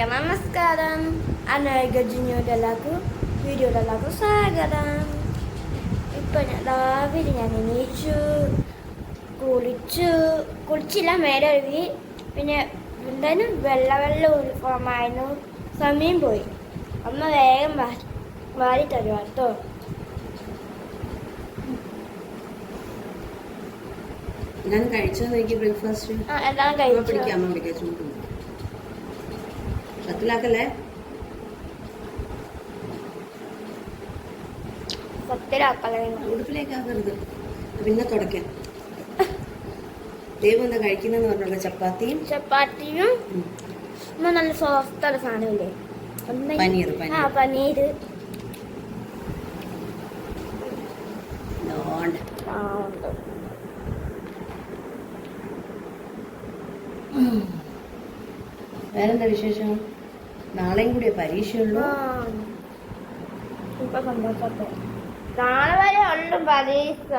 എല്ലാവർക്കും നമസ്കാരം അനഗജിനിയുടെ എല്ലാവർക്കും വീഡിയോയുടെ എല്ലാവർക്കും സ്വാഗതം ഇപ്പം ഞാൻ രാവിലെ ഞാൻ എണീച്ചു കുളിച്ചു കുളിച്ചില്ല മേലെ ഒഴുകി പിന്നെ എന്തായാലും വെള്ള വെള്ള യൂണിഫോമായിരുന്നു സമയം പോയി അമ്മ വേഗം വാരി തരുക കേട്ടോ ഞാൻ കഴിച്ചോ നോക്കി ബ്രേക്ക്ഫാസ്റ്റ് ആ എല്ലാം കഴിച്ചു പിടിക്കാം അമ്മ പത്തിലാക്കളെ ഉടുപ്പിലേക്കാക്കരുത് പിന്നെ തുടയ്ക്കാം. ദൈവം എന്താ കഴിക്കുന്നെന്ന് പറഞ്ഞുള്ള ചപ്പാത്തിയും ചപ്പാത്തിയും നല്ല സോഫ്റ്റുള്ള സാധനമില്ലേ? പനീർ ആ പനീർ. വേറെന്താ വിശേഷം? നാളെയും കൂടി പരീക്ഷയുള്ളൂ. നാളെ വരെ ഉള്ളു പരീക്ഷ.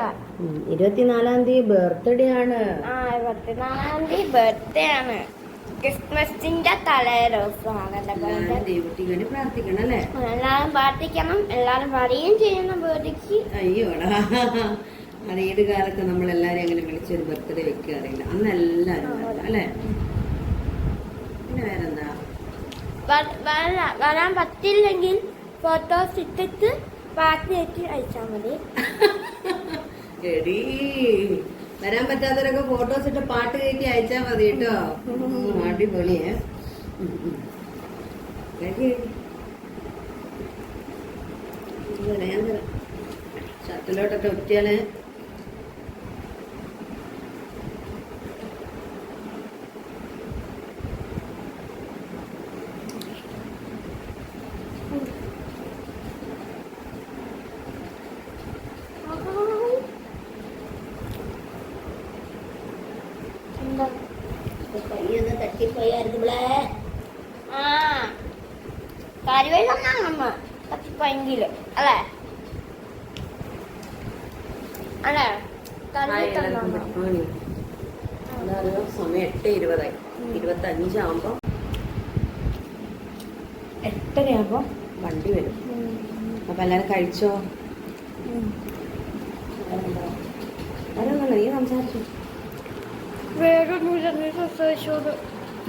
ഇരുപത്തിനാലാം തീയതി ബർത്ത്ഡേ ആണ്. ആ ഇരുപത്തിനാലാം തീയതി ബർത്ത്ഡേ ആണ്. ക്രിസ്മസിന്റെ തലേ ദിവസമാണ് പ്രാർത്ഥിക്കണം അല്ലേ? എല്ലാരും പ്രാർത്ഥിക്കണം. എല്ലാരും പറയുകയും ചെയ്യണം ബർത്ത്ഡേക്ക് അയ്യോടാ. അത് ഏത് കാലത്ത് നമ്മൾ എല്ലാരും അങ്ങനെ വിളിച്ചൊരു ബർത്ത്ഡേ വെക്കാറില്ല അന്ന് എല്ലാരും അല്ലേ? പിന്നെ വേറെന്താ? വ- വരാ- വരാൻ പറ്റില്ലെങ്കിൽ ഫോട്ടോസ് ഇട്ടിട്ട് പാട്ട് വെച്ച് അയച്ചാൽ മതി. വരാൻ പറ്റാത്തവരൊക്കെ ഫോട്ടോസ് ഇട്ട് പാട്ട് കയറ്റി അയച്ചാ മതി കേട്ടോ. അടിപൊളിയേ ഷട്ടിലോട്ടൊക്കെ ഉം. കൈയൊന്ന് തട്ടിപ്പോയായിരുന്നു ഇവിടെ. ആ. കരുവെള്ളം അല്ലേ? അല്ലേ? കരുവെള്ളം അതാണ് സമയം എട്ട് ഇരുപതായി. ഇരുപത്തി അഞ്ചാകുമ്പോ എട്ടരയാകുമ്പോ വണ്ടി വരും. അപ്പൊ എല്ലാരും കഴിച്ചോ? വേറൊന്നുമില്ല നീ സംസാരിച്ചു?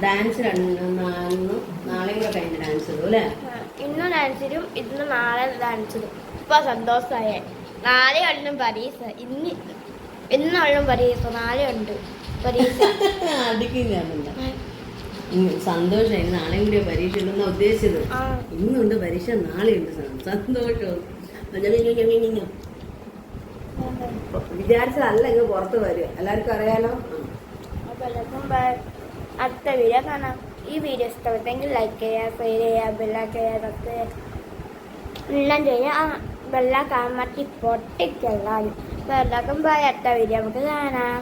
ഡാൻസ് നാളെയും കൂടെ കഴിഞ്ഞ ഡാൻസ് ഇടും അല്ലേ? ഇന്ന് ഡാൻസിലും ഇന്ന് നാളെ ഡാൻസിലും ഇപ്പൊ സന്തോഷമായേ നാളെ ഉള്ളും പരീക്ഷ. ഇന്ന് ഇന്നുള്ളും പരീക്ഷ. നാളെ ഉണ്ട് പരീക്ഷ. നാളെയും കൂടി പരീക്ഷ ഉണ്ടെന്നാ ഉദ്ദേശിച്ചത്. ഇന്നുണ്ട് പരീക്ഷ നാളെ ഉണ്ട് സന്തോഷം. വിചാരിച്ചതല്ല ഇങ്ങ് പുറത്ത് വരും എല്ലാവർക്കും അറിയാലോ? ബൈ. അടുത്ത വീഡിയോ കാണാം. ഈ വീഡിയോ ഇഷ്ടപ്പെട്ടെങ്കിൽ ലൈക്ക് ചെയ്യുക ഷെയർ ചെയ്യുക ബെല്ലാക്ക് ചെയ്യുക. സബ്സ്ക്രൈബ് എല്ലാം ചെയ്യുക ബെല്ലാക്കാൻ മറ്റി പൊട്ടിക്കെല്ലാം അപ്പോൾ എല്ലാവർക്കും ബൈ അടുത്ത വീഡിയോ നമുക്ക് കാണാം.